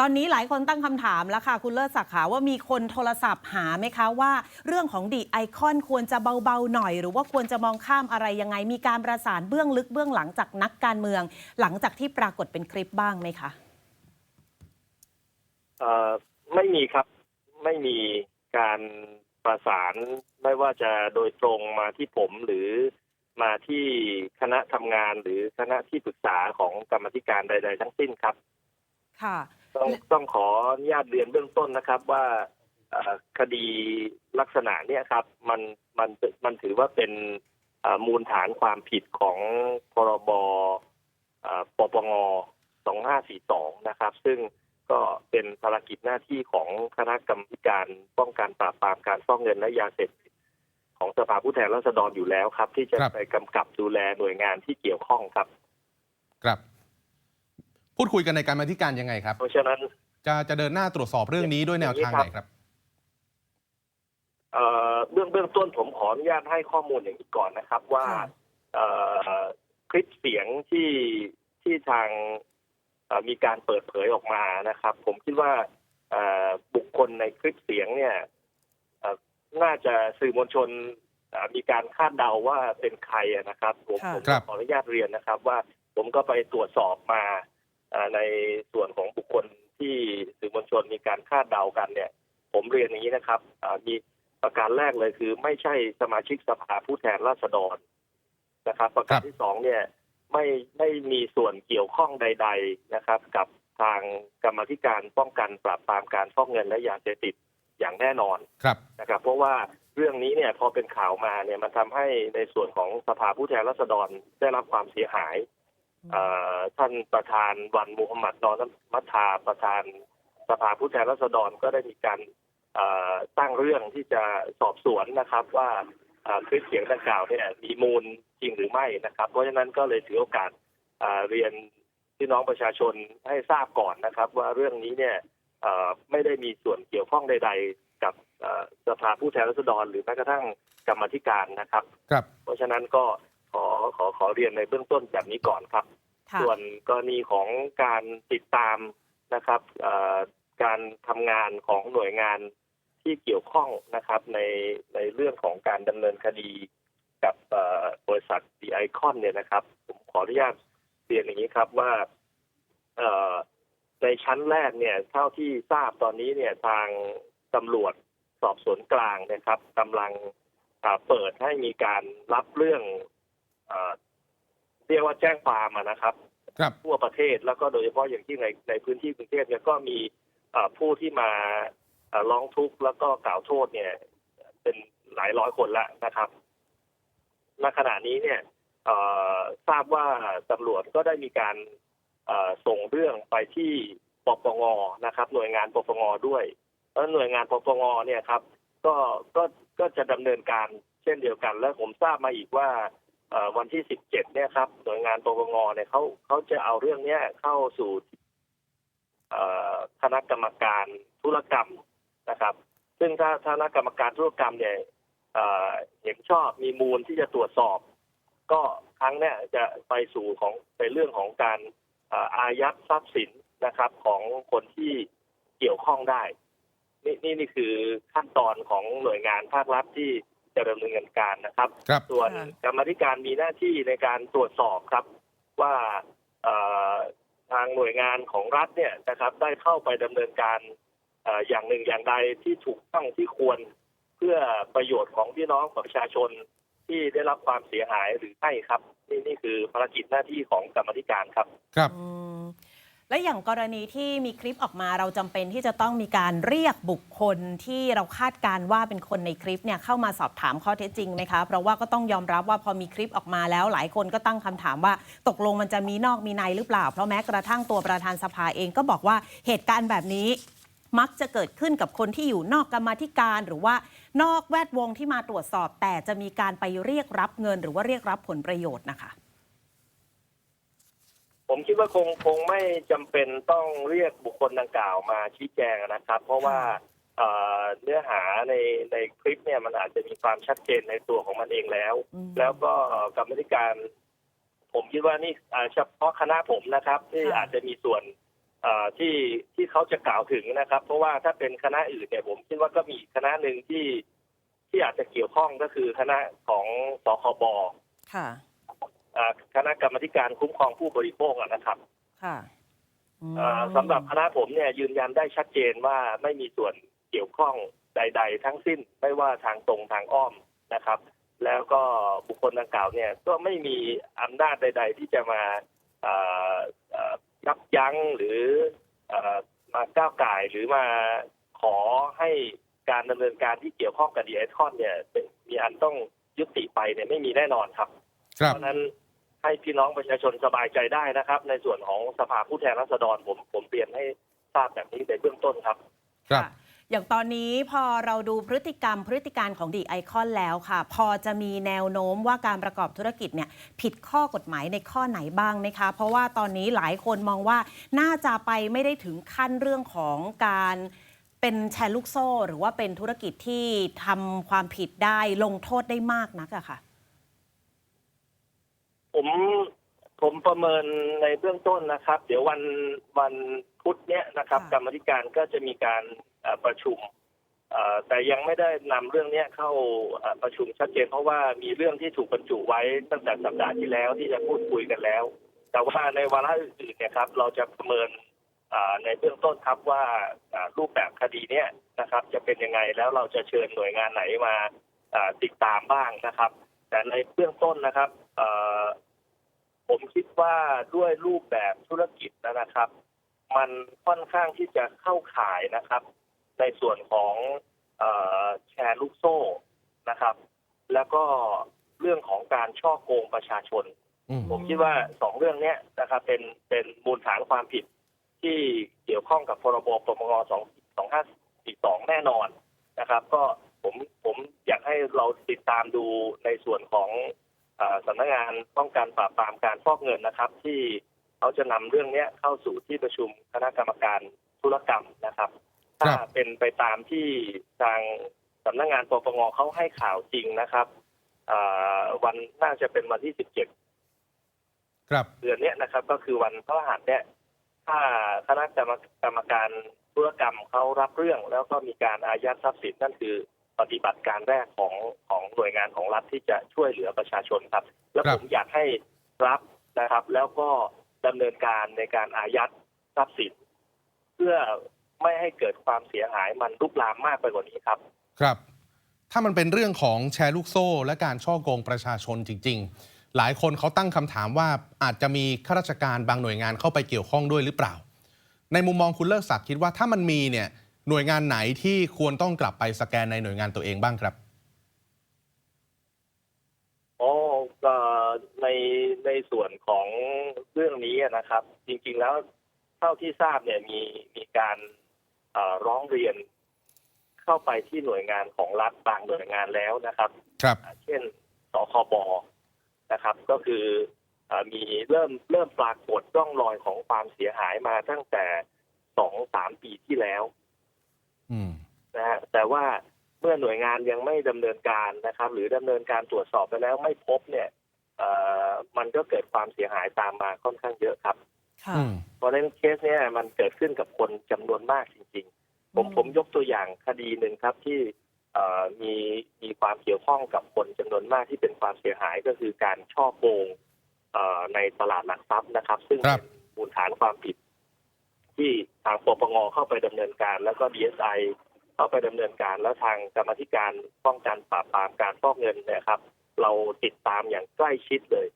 ตอนนี้หลายคนตั้งคำถามแล้วค่ะ คุณเลิศศักดิ์ขาว่ามีคนโทรศัพท์หาไหมคะว่า เรื่องของดีไอคอนควรจะเบาๆหน่อย หรือว่าควรจะมองข้ามอะไรยังไง มีการประสานเบื้องลึกเบื้องหลังจากนักการเมือง หลังจากที่ปรากฏเป็นคลิปบ้างไหมคะเอ่อไม่มีครับไม่มีการประสานไม่ว่าจะโดยตรงมาที่ผมหรือมาที่คณะทำงานหรือคณะที่ปรึกษาของกรรมาธิการใด ๆ ทั้งสิ้นครับ ค่ะ ต้องต้องขออนุญาตเรียนเบื้องต้นนะครับว่าเอ่อคดีลักษณะเนี้ยครับ มันมันมันถือว่าเป็นเอ่อมูลฐานความผิดของพรบเอ่อปปง2542 นะครับ ซึ่งก็เป็นภารกิจหน้าที่ของคณะกรรมการป้องกันปราบปรามการฟอกเงินและยาเสพติดของสภาผู้แทนราษฎรอยู่แล้วครับ ที่จะครับไปกำกับดูแลหน่วยงานที่เกี่ยวข้องครับ ครับ พูดคุยกันในการมาธิการยังไงครับ เพราะฉะนั้นจะจะเดินหน้าตรวจสอบเรื่องนี้ด้วยแนวทางไหนครับเอ่อเบื้องเบื้องต้นผมขออนุญาตให้ข้อมูลอย่างนี้ก่อนนะครับ ว่าค่ะเอ่อคลิปเสียงที่ที่ทางเอ่อมีการเปิดเผยออกมานะครับ ผมคิดว่าเอ่อบุคคลในคลิปเสียงเนี่ยเอ่อน่าจะสื่อมวลชนเอ่อมีการคาดเดาว่าเป็นใครอะนะครับ ผมค่ะผมครับขออนุญาตเรียนนะครับ ว่าผมก็ไปตรวจสอบมาเอ่อ ในส่วนของบุคคลที่สื่อมวลชนมีการคาดเดากันเนี่ย ผมเรียนอย่างนี้นะครับเอ่อมีประการแรกเลยคือ ไม่ใช่สมาชิกสภาผู้แทนราษฎรนะครับ ประการครับที่สองเนี่ยไม่ไม่มีส่วนเกี่ยวข้องใด ๆนะครับ กับทางกรรมาธิการป้องกันปราบปรามการฟอกเงินและยาเสพติดอย่างแน่นอนครับนะครับ เพราะว่าเรื่องนี้เนี่ยพอเป็นข่าวมาเนี่ยมันทำให้ในส่วนของสภาผู้แทนราษฎรได้รับความเสียหายเอ่อ ท่านประธานวันมูฮัมหมัดนอนมัทธาประธานสภาผู้แทนราษฎรก็ได้มีการตั้งเรื่องที่จะสอบสวนนะครับว่าคลิปเสียงดังกล่าวเนี่ยมีมูลจริงหรือไม่นะครับ เพราะฉะนั้นก็เลยถือโอกาสเรียนพี่น้องประชาชนให้ทราบก่อนนะครับ ว่าเรื่องนี้เนี่ยไม่ได้มีส่วนเกี่ยวข้องใด ๆ กับสภาผู้แทนราษฎร หรือแม้กระทั่งกรรมธิการนะครับครับ เพราะฉะนั้นก็ขอขอขอเรียนในเบื้องต้นแบบนี้ก่อนครับ ส่วนกรณีของการติดตามนะครับการทำงานของหน่วยงานที่เกี่ยวข้องนะครับในในเรื่องของการดำเนินคดีกับบริษัทดีไอคอนเนี่ยนะครับ ผมขออนุญาตเรียนอย่างนี้ครับว่าในชั้นแรกเนี่ยเท่าที่ทราบตอนนี้เนี่ยทางตำรวจสอบสวนกลางนะครับกำลังเปิดให้มีการรับเรื่อง เอ่อเรียกว่าแจ้งความอะนะครับ ครับ ทั่วประเทศแล้วก็โดยเฉพาะอย่างที่ในในพื้นที่กรุงเทพเนี่ยก็มีเอ่อผู้ที่มาเอ่อร้องทุกข์แล้วก็กล่าวโทษเนี่ย เป็นหลายร้อยคนแล้วนะครับณขณะนี้เนี่ยเอ่อทราบว่าตำรวจก็ได้มีการเอ่อส่งเรื่องไปที่ปปงนะครับ หน่วยงานปปงด้วยแล้วหน่วยงานปปงเนี่ยครับ ก็ก็ก็จะดำเนินการเช่นเดียวกัน และผมทราบมาอีกว่าเอ่อ วันที่17เจ็ดเนี่ยครับหน่วยงานปปงเนี่ยเขาเขาจะเอาเรื่องเนี้ยเข้าสู่คณะกรรมการธุรกรรมนะครับ ซึ่งถ้าถ้าคณะกรรมการธุรกรรมเนี่ยเห็นชอบมีมูลที่จะตรวจสอบ ก็ครั้งเนี้ยจะไปสู่ของในเรื่องของการอายัดทรัพย์สินนะครับของคนที่เกี่ยวข้องได้ นี่นี่นี่คือขั้นตอนของหน่วยงานภาครัฐที่ จะดำเนินการนะครับ ครับ ส่วนค่ะกรรมาธิการมีหน้าที่ในการตรวจสอบครับ ว่าเอ่อทางหน่วยงานของรัฐเนี่ยนะครับ ได้เข้าไปดำเนินการเอ่ออย่างหนึ่งอย่างใดที่ถูกต้องที่ควร เพื่อประโยชน์ของพี่น้องประชาชนที่ได้รับความเสียหายหรือไม่ครับ นี่นี่คือภารกิจหน้าที่ของกรรมาธิการครับ ครับ อืม และอย่างกรณีที่มีคลิปออกมาเราจำเป็นที่จะต้องมีการเรียกบุคคลที่เราคาดการว่าเป็นคนในคลิปเนี่ยเข้ามาสอบถามข้อเท็จจริงไหมคะ เพราะว่าก็ต้องยอมรับว่าพอมีคลิปออกมาแล้ว หลายคนก็ตั้งคำถามว่าตกลงมันจะมีนอกมีในหรือเปล่า เพราะแม้กระทั่งตัวประธานสภาเองก็บอกว่าเหตุการณ์แบบนี้มักจะเกิดขึ้นกับคนที่อยู่นอกกรรมธิการ หรือว่านอกแวดวงที่มาตรวจสอบ แต่จะมีการไปเรียกรับเงิน หรือว่าเรียกรับผลประโยชน์นะคะ ผมคิดว่าคงคงไม่จำเป็นต้องเรียกบุคคลดังกล่าวมาชี้แจงนะครับ เพราะว่าเอ่อเนื้อหาในในคลิปเนี่ยมันอาจจะมีความชัดเจนในตัวของมันเองแล้ว อืม แล้วก็กรรมธิการ ผมคิดว่านี่อ่าเฉพาะคณะผมนะครับ ที่ค่ะ อาจจะมีส่วนเอ่อที่ที่เขาจะกล่าวถึงนะครับ เพราะว่าถ้าเป็นคณะอื่นเนี่ย ผมคิดว่าก็มีอีกคณะหนึ่งที่ที่อาจจะเกี่ยวข้องก็คือคณะของสคบ ค่ะอ่า คณะกรรมาธิการคุ้มครองผู้บริโภคอะนะครับค่ะอืมอ่าสำหรับคณะผมเนี่ยยืนยันได้ชัดเจนว่าไม่มีส่วนเกี่ยวข้องใด ๆ ทั้งสิ้นไม่ว่าทางตรงทางอ้อมนะครับ แล้วก็บุคคลดังกล่าวเนี่ยก็ไม่มีอำนาจใด ๆ ที่จะมาเอ่อเอ่อยับยั้งหรือเอ่อมาก้าวไก่ายหรือมาขอให้การดำเนินการที่เกี่ยวข้องกับดีไอคอนเนี่ยเป็นมีอันต้องยุติไปเนี่ยไม่มีแน่นอนครับครับเพราะฉะนั้น ให้พี่น้องประชาชนสบายใจได้นะครับ ในส่วนของสภาผู้แทนราษฎรผมผมเรียนให้ทราบแบบนี้ในเบื้องต้นครับ ครับค่ะอย่างตอนนี้พอเราดูพฤติกรรมพฤติการของดีไอคอนแล้วค่ะ พอจะมีแนวโน้มว่าการประกอบธุรกิจเนี่ยผิดข้อกฎหมายในข้อไหนบ้างไหมคะ เพราะว่าตอนนี้หลายคนมองว่าน่าจะไปไม่ได้ถึงขั้นเรื่องของการเป็นแชร์ลูกโซ่ หรือว่าเป็นธุรกิจที่ทำความผิดได้ลงโทษได้มากนักอะค่ะ ผมผมประเมินในเบื้องต้นนะครับ เดี๋ยววันวันพุธเนี้ยนะครับ ค่ะ กรรมาธิการก็จะมีการเอ่อประชุมเอ่อแต่ยังไม่ได้นำเรื่องเนี้ยเข้าเอ่อประชุมชัดเจน เพราะว่ามีเรื่องที่ถูกบรรจุไว้ตั้งแต่สัปดาห์ที่แล้วที่จะพูดคุยกันแล้ว แต่ว่าในวาระอื่นๆเนี่ยครับ เราจะประเมินเอ่อในเบื้องต้นครับว่าเอ่อรูปแบบคดีเนี้ยนะครับ จะเป็นยังไงแล้วเราจะเชิญหน่วยงานไหนมา เอ่อติดตามบ้างนะครับ แต่ในเบื้องต้นนะครับเอ่อ ผมคิดว่าด้วยรูปแบบธุรกิจนะครับ มันค่อนข้างที่จะเข้าข่ายนะครับ ในส่วนของเอ่อแชร์ลูกโซ่นะครับ แล้วก็เรื่องของการช่อโกงประชาชนอืมผมคิดว่าสองเรื่องเนี้ยนะครับ เป็นเป็นมูลฐานความผิดที่เกี่ยวข้องกับพรบปปงสองสองห้าสี่สองแน่นอนนะครับ ก็ผมผมอยากให้เราติดตามดูในส่วนของเออ สำนักงานป้องกันปราบปรามการฟอกเงินนะครับ ที่เขาจะนำเรื่องเนี้ยเข้าสู่ที่ประชุมคณะกรรมการธุรกรรมนะครับครัถ้าบเป็นไปตามที่ทางสำนักงานปปงเขาให้ข่าวจริงนะครับเอ่อวันน่าจะเป็นวันที่สิบเจ็ดครับเดือนเนี้ยนะครับ ก็คือวันพฤหัสเนี่ย ถ้าคณะกรรมกรรมการธุรกรรมเขารับเรื่องแล้วก็มีการอายัดทรัพย์สินนั่นคือ ปฏิบัติการแรกของของหน่วยงานของรัฐที่จะช่วยเหลือประชาชนครับ แล้วครับผมอยากให้รับนะครับ แล้วก็ดำเนินการในการอายัดทรัพย์สินเพื่อไม่ให้เกิดความเสียหายมันลุกลามมากไปกว่านี้ครับ ครับ ถ้ามันเป็นเรื่องของแชร์ลูกโซ่ และการช่อโกงประชาชนจริง ๆ หลายคนเขาตั้งคำถามว่าอาจจะมีข้าราชการบางหน่วยงานเข้าไปเกี่ยวข้องด้วยหรือเปล่า ในมุมมองคุณเลิศศักดิ์คิดว่าถ้ามันมีเนี่ย หน่วยงานไหนที่ควรต้องกลับไปสแกนในหน่วยงานตัวเองบ้างครับอ๋อเอ่อในในส่วนของเรื่องนี้นะครับ จริงๆแล้วเท่าที่ทราบเนี่ยมีมีการเอ่อร้องเรียนเข้าไปที่หน่วยงานของรัฐบางหน่วยงานแล้วนะครับ ครับอ่าเช่นสคบนะครับ ก็คือเออมีเริ่มเริ่มปรากฏร่องรอยของความเสียหายมาตั้งแต่สองสามปีที่แล้วอืม นะฮะแต่ว่าเมื่อหน่วยงานยังไม่ดำเนินการนะครับ หรือดำเนินการตรวจสอบไปแล้วไม่พบเนี่ยเอ่อมันก็เกิดความเสียหายตามมาค่อนข้างเยอะครับค่ะอืมเพราะฉะนั้นเคสเนี่ยมันเกิดขึ้นกับคนจำนวนมากจริง ๆผมอืมผมยกตัวอย่างคดีหนึ่งครับที่เอ่อมีมีความเกี่ยวข้องกับคนจำนวนมากที่เป็นความเสียหายก็คือการช่อโกงเอ่อในตลาดหลักทรัพย์นะครับ ซึ่งครับเป็นมูลฐานความผิด ที่ทางปปงเข้าไปดำเนินการ แล้วก็ DSI เข้าไปดำเนินการ แล้วทางกรรมาธิการป้องกันปราบปรามการฟอกเงินเนยครับ เราติดตามอย่างใกล้ชิดเลย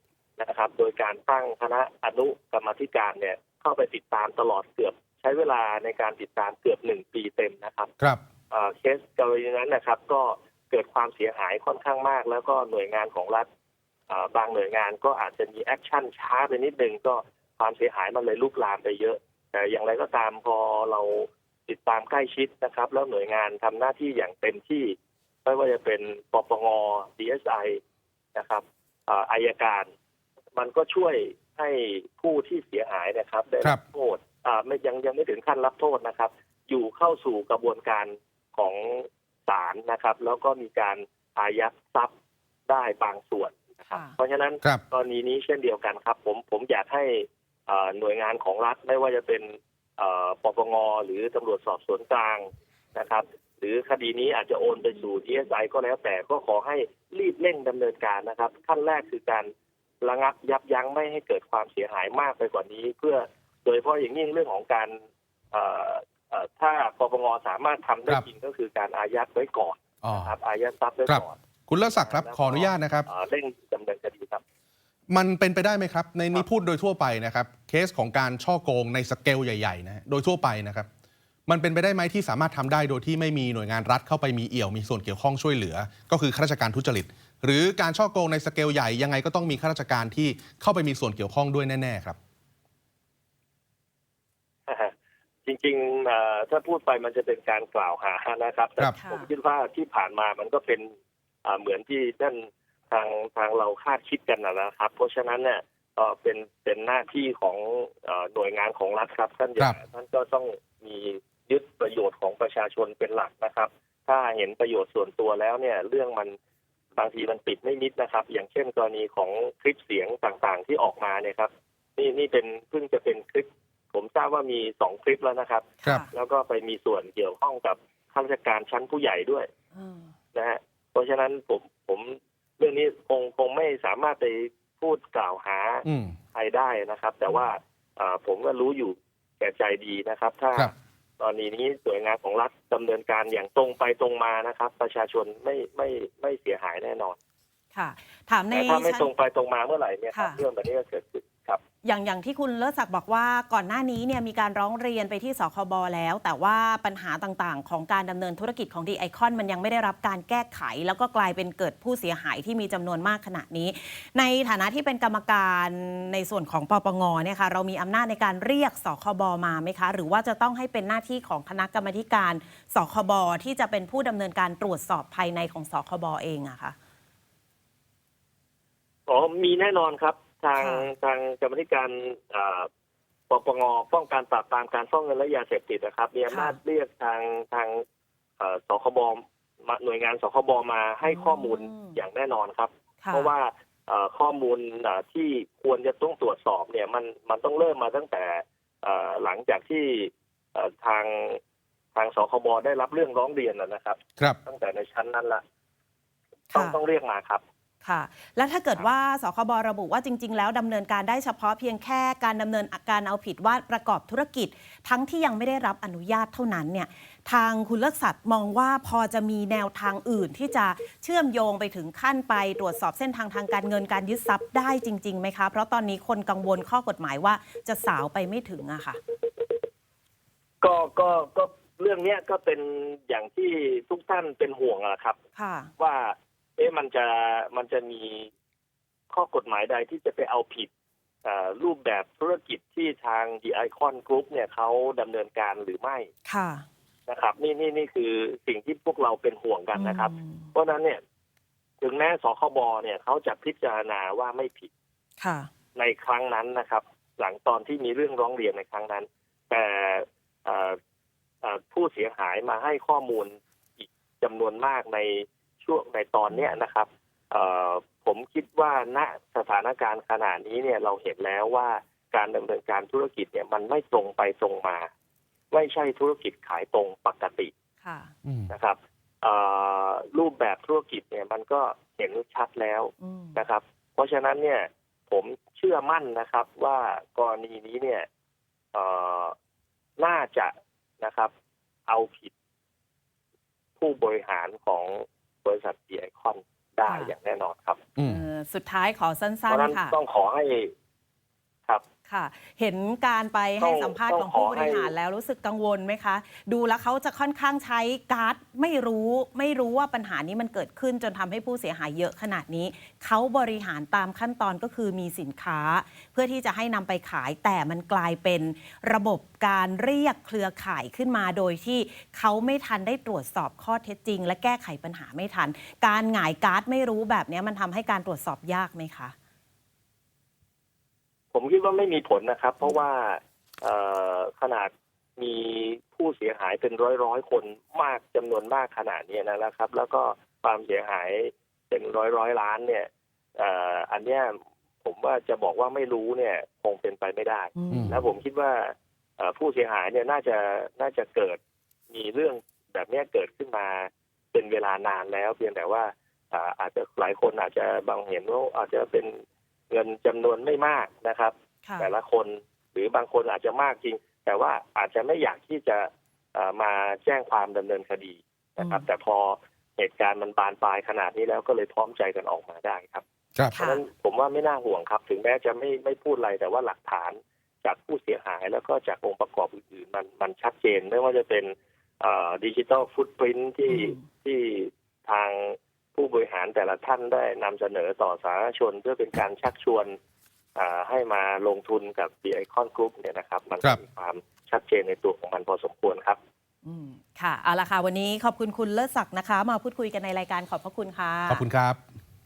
นะครับ โดยการตั้งคณะอนุกรรมาธิการเนี่ยเข้าไปติดตามตลอดเกือบใช้เวลาในการติดตามเกือบหนึ่งปีเต็มนะครับ ครับเอ่อเคสกรณีนั้นนะครับ ก็เกิดความเสียหายค่อนข้างมาก แล้วก็หน่วยงานของรัฐเอ่อบางหน่วยงานก็อาจจะมีแอคชั่นช้าไปนิดนึงก็ความเสียหายมันเลยลุกลามไปเยอะ แต่อย่างไรก็ตามพอเราติดตามใกล้ชิดนะครับ แล้วหน่วยงานทำหน้าที่อย่างเต็มที่ไม่ว่าจะเป็นปปง DSI นะครับเอ่ออายการ มันก็ช่วยให้ผู้ที่เสียหายนะครับได้ครัรับบโทษอ่าไม่ยังยังไม่ถึงขั้นรับโทษนะครับ อยู่เข้าสู่กระบวนการของศาลนะครับ แล้วก็มีการอายัดทรัพย์ได้บางส่วนนะครับค่ะเพราะฉะนั้นครับกรณีนี้เช่นเดียวกันครับ ผมผมอยากให้เอ่อ หน่วยงานของรัฐไม่ว่าจะเป็นเอ่อปปงหรือตำรวจสอบสวนกลางนะครับ หรือคดีนี้อาจจะโอนไปสู่ DSI ก็แล้วแต่ก็ขอให้รีบเร่งดำเนินการนะครับ ขั้นแรกคือการระงับยับยั้งไม่ให้เกิดความเสียหายมากไปกว่านี้ เพื่อโดยเฉพาะอย่างยิ่งเรื่องของการเอ่อเอ่อถ้าปปงสามารถทำได้ครับจริงก็คือการอายัดไว้ก่อนอ๋อนะครับอายัดทรัพย์ไว้ครับก่อนคุณเลิศศักดิ์ครับขออนุญาตนะครับเอ่อเร่งดำเนินคดีครับ มันเป็นไปได้ไหมครับ ในคนี้รับพูดโดยทั่วไปนะครับ เคสของการช่อโกงในสเกลใหญ่ๆนะฮะโดยทั่วไปนะครับ มันเป็นไปได้ไหมที่สามารถทำได้โดยที่ไม่มีหน่วยงานรัฐเข้าไปมีเอี่ยวมีส่วนเกี่ยวข้องช่วยเหลือ ก็คือข้าราชการทุจริต หรือการช่อโกงในสเกลใหญ่ยังไงก็ต้องมีข้าราชการที่เข้าไปมีส่วนเกี่ยวข้องด้วยแน่ๆครับจริงๆเอ่อถ้าพูดไปมันจะเป็นการกล่าวหานะครับแต่ครับผมคิดว่าที่ผ่านมามันก็เป็นอ่าเหมือนที่ท่าน ทางทางเราคาดคิดกันนะนะครับ เพราะฉะนั้นเนี่ยเอ่อเป็นเป็นหน้าที่ของเอ่อหน่วยงานของรัฐครับท่านอย่าครับท่านก็ต้องมียึดประโยชน์ของประชาชนเป็นหลักนะครับ ถ้าเห็นประโยชน์ส่วนตัวแล้วเนี่ย เรื่องมันบางทีมันปิดไม่มิดนะครับ อย่างเช่นกรณีของคลิปเสียงต่างๆที่ออกมาเนี่ยครับ นี่นี่เป็นเพิ่งจะเป็นคลิป ผมทราบว่ามีสองคลิปแล้วนะครับครับแล้วก็ไปมีส่วนเกี่ยวข้องกับข้าราชการชั้นผู้ใหญ่ด้วยอืมนะฮะเพราะฉะนั้นผมผมเรื่องนี้คงคงไม่สามารถไปพูดกล่าวหาอืมใครได้นะครับ แต่ว่าอ่าผมก็รู้อยู่แก่ใจดีนะครับ ถ้าครับตอนนี้นี้หน่วยงานของรัฐดำเนินการอย่างตรงไปตรงมานะครับ ประชาชนไม่ไม่ไม่เสียหายแน่นอน ค่ะ ถามในแต่ถ้าไม่ชั้นตรงไปตรงมาเมื่อไหร่เนี่ยครับค่ะเรื่องแบบนี้ก็เกิดขึ้นครับ อย่างอย่างที่คุณเลิศศักดิ์บอกว่าก่อนหน้านี้เนี่ยมีการร้องเรียนไปที่สคบแล้ว แต่ว่าปัญหาต่างๆ ของการดำเนินธุรกิจของดีไอคอนมันยังไม่ได้รับการแก้ไข แล้วก็กลายเป็นเกิดผู้เสียหายที่มีจำนวนมากขนาดนี้ ในฐานะที่เป็นกรรมการในส่วนของปปงเนี่ยค่ะเรามีอำนาจในการเรียกสคบมาไหมคะ หรือว่าจะต้องให้เป็นหน้าที่ของคณะกรรมการสคบที่จะเป็นผู้ดำเนินการตรวจสอบภายในของสคบเองอะคะอ๋อมีแน่นอนครับ ทางค่ะทางกรรมธิการอ่าปปงป้องกันปราบปรามการฟ้องเงินและยาเสพติดนะครับมีอำนาจเรียกทางทางเอ่อสคบมาหน่วยงานสคบมาให้ข้อมูลอย่างแน่นอนครับค่เพราะว่าเอ่อข้อมูลเอ่อที่ควรจะต้องตรวจสอบเนี่ยมันมันต้องเริ่มมาตั้งแต่เอ่อหลังจากที่เอ่อทางทางสคบได้รับเรื่องร้องเรียนนะนะครับ ครับตั้งแต่ในชั้นนั้นละต้องค่ะต้องเรียกมาครับ ค่ะ แล้วถ้าเกิดว่าสคบระบุว่าจริง ๆ แล้วดำเนินการได้เฉพาะเพียงแค่การดำเนินการเอาผิดว่าประกอบธุรกิจ ทั้งที่ยังไม่ได้รับอนุญาตเท่านั้นเนี่ยทางคุณเลิศศักดิ์มองว่าพอจะมีแนวทางอื่นที่จะเชื่อมโยงไปถึงขั้นไป ตรวจสอบเส้นทางทางการเงินการยึดทรัพย์ได้จริงๆไหมคะ เพราะตอนนี้คนกังวลข้อกฎหมายว่าจะสาวไปไม่ถึงอะค่ะ ก็ก็ก็เรื่องเนี้ยก็เป็นอย่างที่ทุกท่านเป็นห่วงอะครับ ค่ะ ว่า เอ๊ะมันจะมันจะมีข้อกฎหมายใดที่จะไปเอาผิดอ่ารูปแบบธุรกิจที่ทาง The Icon Group เนี่ยเขาดำเนินการหรือไม่ค่ะนะครับนี่นี่นี่คือสิ่งที่พวกเราเป็นห่วงกันนะครับอืมเพราะฉะนั้นเนี่ย ถึงแม้สคบเนี่ยเขาจะพิจารณาว่าไม่ผิดค่ะ ในครั้งนั้นนะครับ หลังตอนที่มีเรื่องร้องเรียนในครั้งนั้น แต่เอ่อเอ่อผู้เสียหายมาให้ข้อมูลอีกจำนวนมากใน ช่วงในตอนเนี้ยนะครับเอ่อผมคิดว่าณสถานการณ์ขนาดนี้เนี่ยเราเห็นแล้วว่าการดำเนินการธุรกิจเนี่ยมันไม่ตรงไปตรงมา ไม่ใช่ธุรกิจขายตรงปกติค่ะอืมนะครับเอ่อรูปแบบธุรกิจเนี่ยมันก็เห็นชัดแล้วอืมนะครับ เพราะฉะนั้นเนี่ยผมเชื่อมั่นนะครับว่ากรณีนี้เนี่ยเอ่อน่าจะนะครับ เอาผิดผู้บริหารของ บริษัทดีไอคอนได้ค่ะอย่างแน่นอนครับ อืม เอ่อสุดท้ายขอสั้เพราะฉะนั้นนๆค่ะ ต้องขอให้ ครับค่ะ เห็นการไปให้ต้องสัมภาษณ์ต้ขอองงขอผู้บริหารให้ แล้วรู้สึกกังวลไหมคะ ดูแล้วเขาจะค่อนข้างใช้การ์ดไม่รู้ไม่รู้ว่าปัญหานี้มันเกิดขึ้นจนทำให้ผู้เสียหายเยอะขนาดนี้ เขาบริหารตามขั้นตอนก็คือมีสินค้า เพื่อที่จะให้นำไปขายแต่มันกลายเป็นระบบการเรียกเครือข่ายขึ้นมาโดยที่เขาไม่ทันได้ตรวจสอบข้อเท็จจริง และแก้ไขปัญหาไม่ทัน การหงายการ์ดไม่รู้แบบนี้มันทำให้การตรวจสอบยากไหมคะ ผมคิดว่าไม่มีผลนะครับ เพราะว่าเอ่อขนาดมีผู้เสียหายเป็นร้อยร้อยๆคนมากจำนวนมากขนาดนี้นะครับ แล้วก็ความเสียหายเป็นร้อยร้อยๆล้านเนี่ยเอ่ออันเนี้ยผมว่าจะบอกว่าไม่รู้เนี่ยคงเป็นไปไม่ได้อืมอืมแล้วผมคิดว่าเอ่อผู้เสียหายเนี่ยน่าจะน่าจะเกิดมีเรื่องแบบเนี้ยเกิดขึ้นมาเป็นเวลานานแล้ว เพียงแต่ว่าอ่าอาจจะหลายคนอาจจะบางเห็นว่าอาจจะเป็น เงินจำนวนไม่มากนะครับค่ะแต่ละคนหรือบางคนอาจจะมากจริง แต่ว่าอาจจะไม่อยากที่จะเอ่อมาแจ้งความดำเนินคดีนะครับอืมแต่พอเหตุการณ์มันบานปลายขนาดนี้แล้วก็เลยพร้อมใจกันออกมาได้ครับครับเพราะฉะนั้นผมว่าไม่น่าห่วงครับ ถึงแม้จะไม่ไม่พูดอะไรแต่ว่าหลักฐานจากผู้เสียหายแล้วก็จากองค์ประกอบอื่นๆมันมันชัดเจนไม่ว่าจะเป็นดิจิ t a ลฟุตปรินที่อืมที่ทาง ผู้บริหารแต่ละท่านได้นำเสนอต่อสาธารณชน เพื่อเป็นการชักชวนอ่าให้มาลงทุนกับ The Icon Group เนี่ยนะครับ มันครับมีความชัดเจนในตัวของมันพอสมควรครับ อืมค่ะเอาละค่ะวันนี้ขอบคุณคุณเลิศศักดิ์นะคะ มาพูดคุยกันในรายการขอบพระคุณค่ะ ขอบคุณครับ